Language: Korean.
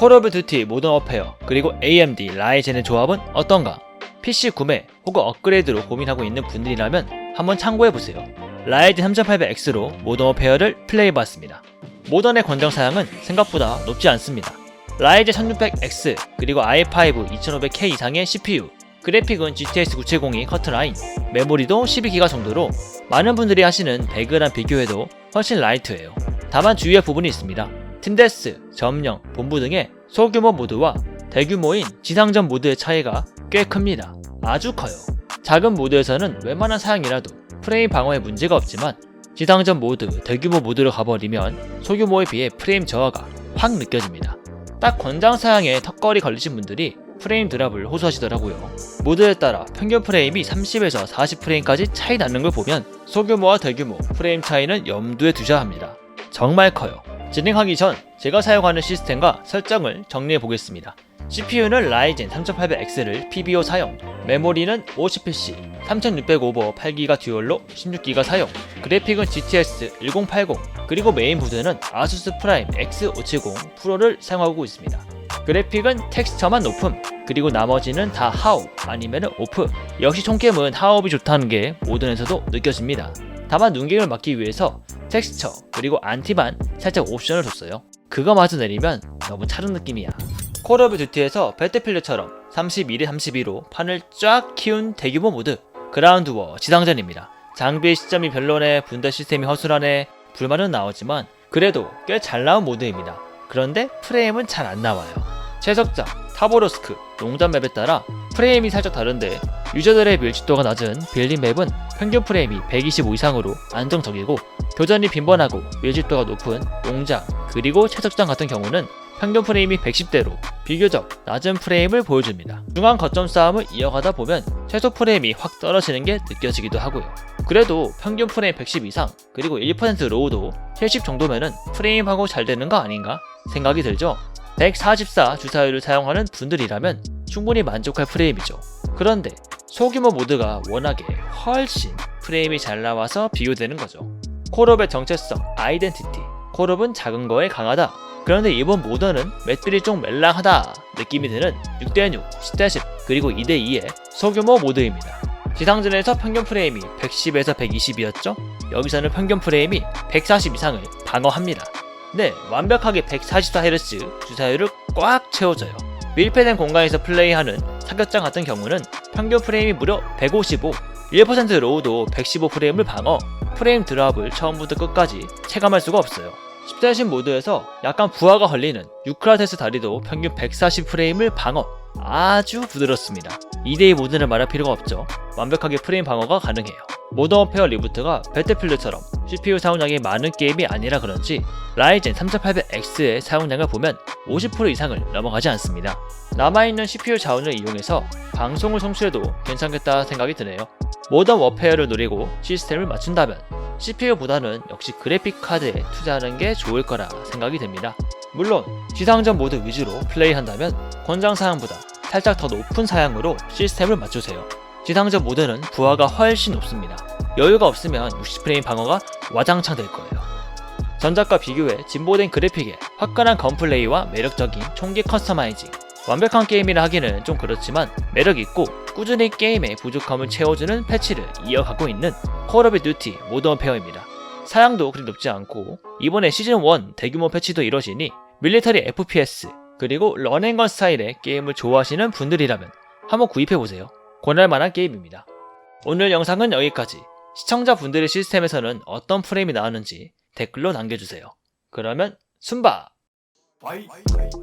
콜 오브 듀티 모던 어페어 그리고 AMD 라이젠의 조합은 어떤가? PC 구매 혹은 업그레이드로 고민하고 있는 분들이라면 한번 참고해보세요. 라이젠 3800X로 모던 어페어를 플레이해봤습니다. 모던의 권장 사양은 생각보다 높지 않습니다. 라이젠 1600X 그리고 i5 2500K 이상의 CPU 그래픽은 GTX 970이 커트라인 메모리도 12기가 정도로 많은 분들이 하시는 배그랑 비교해도 훨씬 라이트해요. 다만 주의할 부분이 있습니다. 팀데스, 점령, 본부 등의 소규모 모드와 대규모인 지상전 모드의 차이가 꽤 큽니다. 아주 커요. 작은 모드에서는 웬만한 사양이라도 프레임 방어에 문제가 없지만 지상전 모드, 대규모 모드로 가버리면 소규모에 비해 프레임 저하가 확 느껴집니다. 딱 권장 사양에 턱걸이 걸리신 분들이 프레임 드랍을 호소하시더라고요. 모드에 따라 평균 프레임이 30에서 40프레임까지 차이 나는 걸 보면 소규모와 대규모 프레임 차이는 염두에 두셔야 합니다. 정말 커요. 진행하기 전 제가 사용하는 시스템과 설정을 정리해 보겠습니다. CPU는 라이젠 3800X를 PBO 사용, 메모리는 50PC 3600 오버 8기가 듀얼로 16기가 사용, 그래픽은 GTX 1080, 그리고 메인 보드는 아수스 프라임 X570 프로를 사용하고 있습니다. 그래픽은 텍스처만 높음, 그리고 나머지는 다 하우 아니면 오프. 역시 총겜은 하업이 좋다는 게 모든에서도 느껴집니다. 다만 눈갱을 막기 위해서 텍스처 그리고 안티반 살짝 옵션을 줬어요. 그거마저 내리면 너무 차른 느낌이야. 콜 오브 듀티에서 배틀필드처럼 31에 32로 판을 쫙 키운 대규모 모드 그라운드 워 지상전입니다. 장비의 시점이 별로네, 분대 시스템이 허술하네 불만은 나오지만 그래도 꽤 잘 나온 모드입니다. 그런데 프레임은 잘 안 나와요. 채석장, 타보로스크, 농담 맵에 따라 프레임이 살짝 다른데 유저들의 밀집도가 낮은 빌린 맵은 평균 프레임이 125 이상으로 안정적이고 교전이 빈번하고 밀집도가 높은 농장 그리고 채석장 같은 경우는 평균 프레임이 110대로 비교적 낮은 프레임을 보여줍니다. 중앙 거점 싸움을 이어가다 보면 최소 프레임이 확 떨어지는 게 느껴지기도 하고요. 그래도 평균 프레임 110 이상 그리고 1% 로우도 70 정도면은 프레임 하고 잘 되는 거 아닌가 생각이 들죠. 144 주사율을 사용하는 분들이라면 충분히 만족할 프레임이죠. 그런데 소규모 모드가 워낙에 훨씬 프레임이 잘 나와서 비교되는 거죠. 콜업의 정체성, 아이덴티티. 콜업은 작은 거에 강하다. 그런데 이번 모던은 맷들이 좀 멜랑하다 느낌이 드는 6대6, 10대10, 그리고 2대2의 소규모 모드입니다. 지상전에서 평균 프레임이 110에서 120이었죠? 여기서는 평균 프레임이 140 이상을 방어합니다. 네, 완벽하게 144Hz 주사율을 꽉 채워줘요. 밀폐된 공간에서 플레이하는 사격장 같은 경우는 평균 프레임이 무려 155, 1% 로우도 115프레임을 방어, 프레임 드랍을 처음부터 끝까지 체감할 수가 없어요. 10대신 모드에서 약간 부하가 걸리는 유크라테스 다리도 평균 140프레임을 방어, 아주 부드럽습니다. 2대2 모드는 말할 필요가 없죠. 완벽하게 프레임 방어가 가능해요. 모던 어페어 리부트가 배틀필드처럼 CPU 사용량이 많은 게임이 아니라 그런지 라이젠 3800X의 사용량을 보면 50% 이상을 넘어가지 않습니다. 남아있는 CPU 자원을 이용해서 방송을 송출해도 괜찮겠다 생각이 드네요. 모던 워페어를 노리고 시스템을 맞춘다면 CPU보다는 역시 그래픽 카드에 투자하는 게 좋을 거라 생각이 됩니다. 물론 지상전 모드 위주로 플레이한다면 권장 사양보다 살짝 더 높은 사양으로 시스템을 맞추세요. 지상전 모드는 부하가 훨씬 높습니다. 여유가 없으면 60프레임 방어가 와장창 될 거예요. 전작과 비교해 진보된 그래픽에 화끈한 건플레이와 매력적인 총기 커스터마이징 완벽한 게임이라 하기는 좀 그렇지만 매력있고 꾸준히 게임의 부족함을 채워주는 패치를 이어가고 있는 콜 오브 듀티 모던 페어입니다. 사양도 그리 높지 않고 이번에 시즌1 대규모 패치도 이뤄지니 밀리터리 FPS 그리고 런앤건 스타일의 게임을 좋아하시는 분들이라면 한번 구입해보세요. 권할 만한 게임입니다. 오늘 영상은 여기까지. 시청자분들의 시스템에서는 어떤 프레임이 나왔는지 댓글로 남겨주세요. 그러면 순바! Fight.